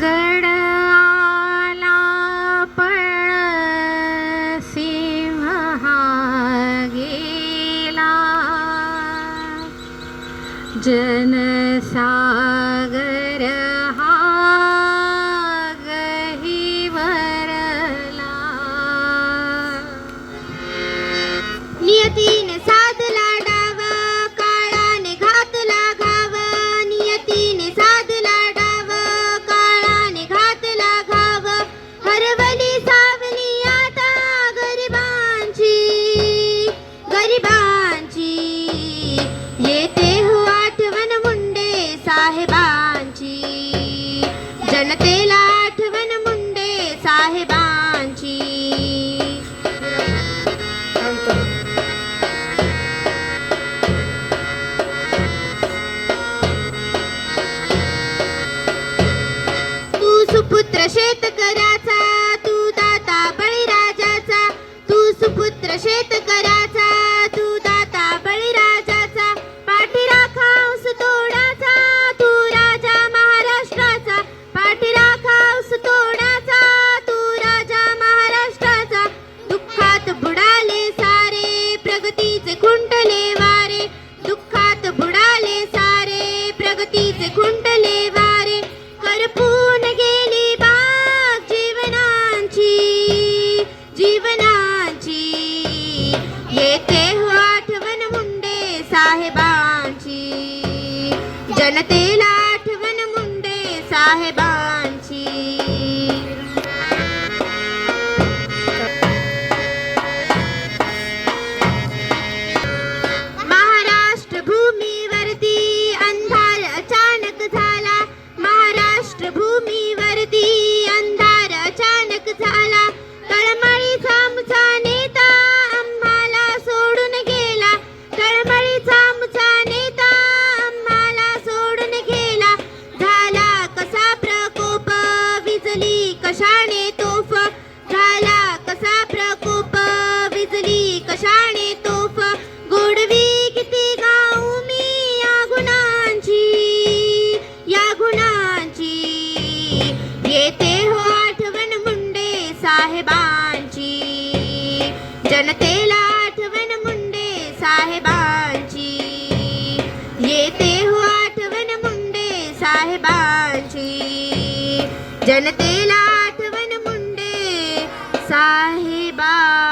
गड आला पण सिंह गेला जनसागर हा गही वरला नियतीन सा शेतकऱ्याचा तू दाता बळीराजाचा. तू सुपुत्र शेतकऱ्याचा तू दाता बळीराजाचा. पाठीरा खाऊस तोडाचा तू राजा महाराष्ट्राचा. पाठीरा खाऊस तोडाचा तू राजा महाराष्ट्राचा. दुःखात बुडाले सारे प्रगतीचे खुंटले वारे. दुःखात बुडाले सारे प्रगतीचे खुंटले वारे. करपून जीवनांची. येते हो आठवण मुंडे साहेबांची. जनतेला आठवण मुंडे साहेबांची विजली कशाने तोफ गोडवी किती गाऊ मी या गुणांची या गुणांची येते हो आठवण मुंडे साहेबांची जनतेला आठवण मुंडे साहेबांची। येते हो आठवण मुंडे साहेबांची जनतेला आठवण मुंडे साहेबांची